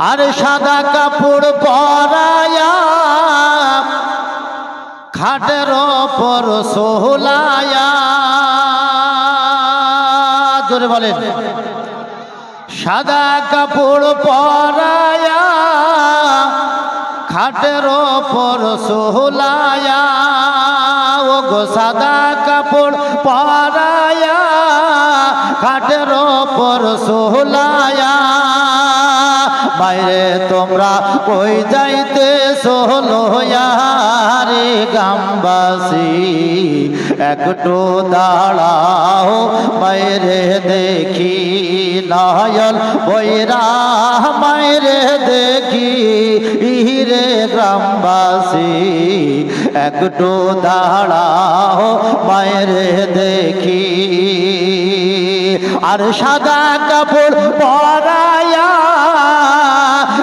আর সাদা কাপড় পরায়া খাটের ওপর সোহলায়া বলেন। সাদা কাপড় পরায়া খাটের ওপর সোহলায়া ও গো সাদা কাপড় পরায়া খাটের ওপর সোহলায়া বাইরে তোমরা কই যাইতে সোহলোয়ারে গামবাসী একটু দাঁড়াও, বাইরে দেখি নয়ন বৈরা মায়েরে দেখি ইহিরে গ্রামবাসী। একটু দাঁড়াও মায়েরে দেখি। আর সাদা কাপড় পরায়া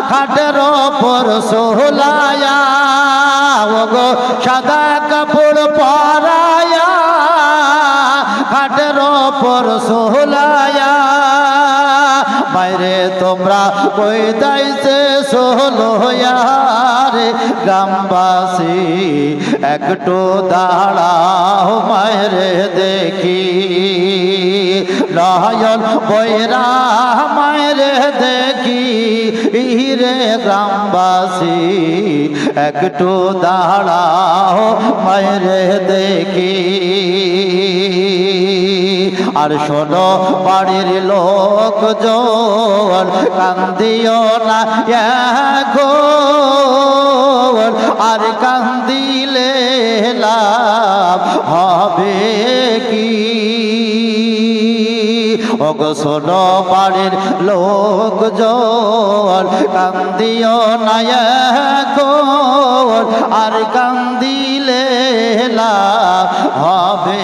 খাটের ওপর সোহলায়া ও সাদা কাপড় পরায়া খাটের ওপর সোহলায়া। বাইরে তোমরা কই দাইছে সোহলোয়ারে গ্রামবাসী, একটু দাঁড়াও মায়েরে দেখি। নয়ন বৈরা ইরে গ্রামবাসী, একটু দাঁড়াও, মায়েরে দেখি। আর শোনো, বাড়ির লোক জন কান্দিও না গো আর কান্দিলে লাভ হবে ওগো বাড়ির লোক জন কান্দিও না গো আর কান্দিলে হবে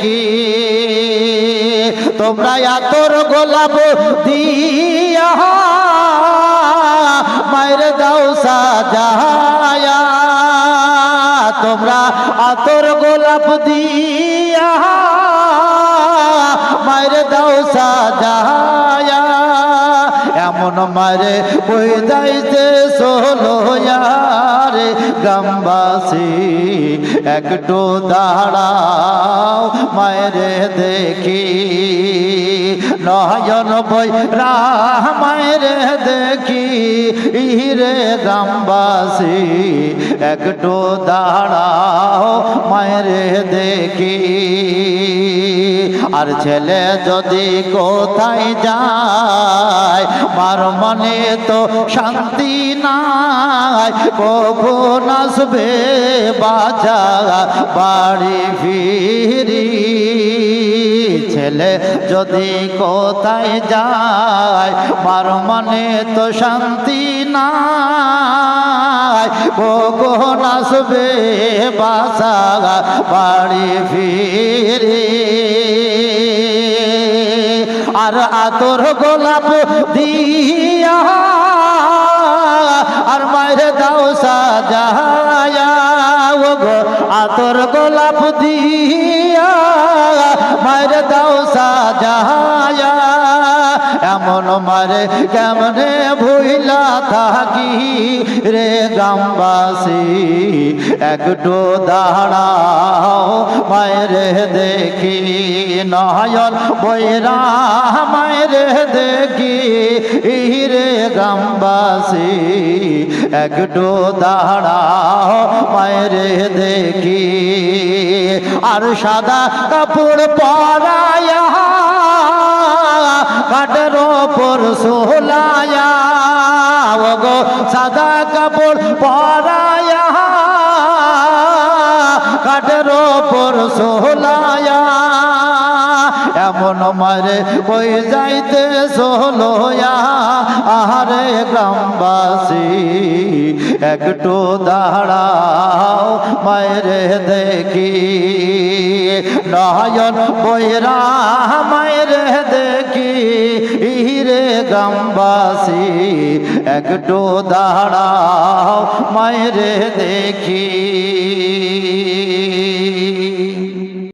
কি? তোমরা এতর গোলাপ দিয়া মায়ের দাও সাজায়া। তোমরা আতর গোলাপ দিয়া মায়ের দাও সাজায়া। এমন মারে বই যাইতে সোলোয়ারে গ্রামবাসী, একটু দাঁড়াও মায়েরে দেখি। নয়ন বই রামায়রে দেখি। ইরে গ্রামবাসী, একটু দাঁড়াও মায়েরে দেখি। আর ছেলে যদি কোথায় যায়, মার মনে তো শান্তি নাই। কখন আসবে বাজা বাড়ি ফিরি? ছেলে যদি কোথায় যায়, মার মনে তো শান্তি নাই। কখন আসবে বাসা বাড়ি ফিরে? আর আতর গোলাপ দিয়া, আর মায়ের দাও সাজায়া, ও গো আতর গোলাপ দিয়া, মায়ের দাও সাজায়া। এমন মারে কেমনে ভুইলা থাকি রে গ্রামবাসী? একটু দাঁড়াও, মায়ের দেখি নয়ন বৈরা, মায়ের দেখি রে গ্রামবাসী। একটু দাঁড়াও, মায়ের দেখি, আর সাদা কাপড় পরায়া, কাঠের ওপর সোহলায়া ও গো সাদা কাপড় পরায়া। কাঠের ওপর সোহলায়া। এমন মারে কই যাইতে সোহলোয়া। আহারে গ্রামবাসী, একটু দাঁড়াও মায়েরে দেখি। নয়ন বৈরা মায়েরে দেখি। ইরে গ্রামবাসী, একটু দাঁড়াও মায়েরে দেখি।